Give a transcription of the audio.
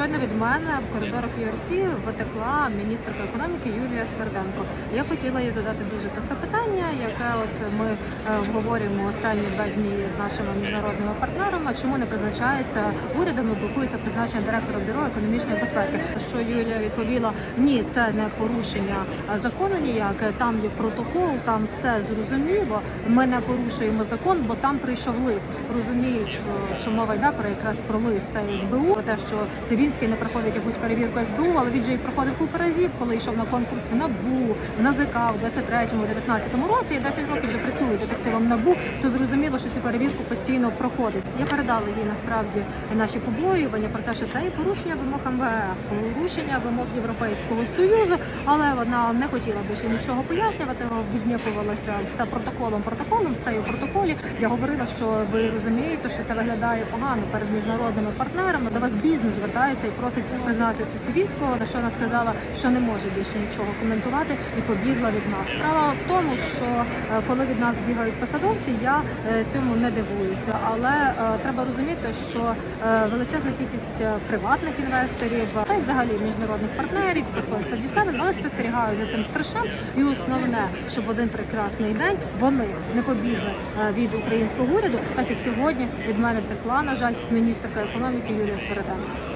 Щойно від мене в коридорах URC витекла міністерка економіки Юлія Сверденко. Я хотіла їй задати дуже просте питання, яке от ми е, обговорюємо останні два дні з нашими міжнародними партнерами. Чому не призначається урядом і блокується призначення директора бюро економічної безпеки? Що Юлія відповіла: ні, це не порушення е, закону ніяке. Там є протокол, там все зрозуміло. Ми не порушуємо закон, бо там прийшов лист. Розуміють, що, що мова йде про якраз про лист. Це СБУ, про те, що Цивінський не проходить якусь перевірку СБУ, але він же і проходив купу разів, коли йшов на конкурс в НАБУ, в НАЗК у 23-му, 19-му році. І 10 років вже працює детективом НАБУ, то зрозуміло, що цю перевірку постійно проходить. Я передала їй насправді наші побоювання про те, що це і порушення вимог МВФ, порушення вимог Європейського союзу, але вона не хотіла більше нічого пояснювати. Віднікувалася все протоколом, протоколом, все і у протоколі. Я говорила, що ви розумієте, що це виглядає погано перед міжнародними партнерами. До вас бізнес звертається і просить признати Цивінського, на що вона сказала, що не може більше нічого коментувати і побігла від нас. Справа в тому, що е, коли від нас бігають посадовці, я е, цьому не дивуюся. Але е, треба розуміти, що величезна кількість приватних інвесторів та й взагалі міжнародних партнерів, посольства G7, вони спостерігають за цим трешем. І основне, щоб один прекрасний день вони не побігли від українського уряду, так як сьогодні від мене втекла, на жаль, міністерка економіки Юлія Свериденко.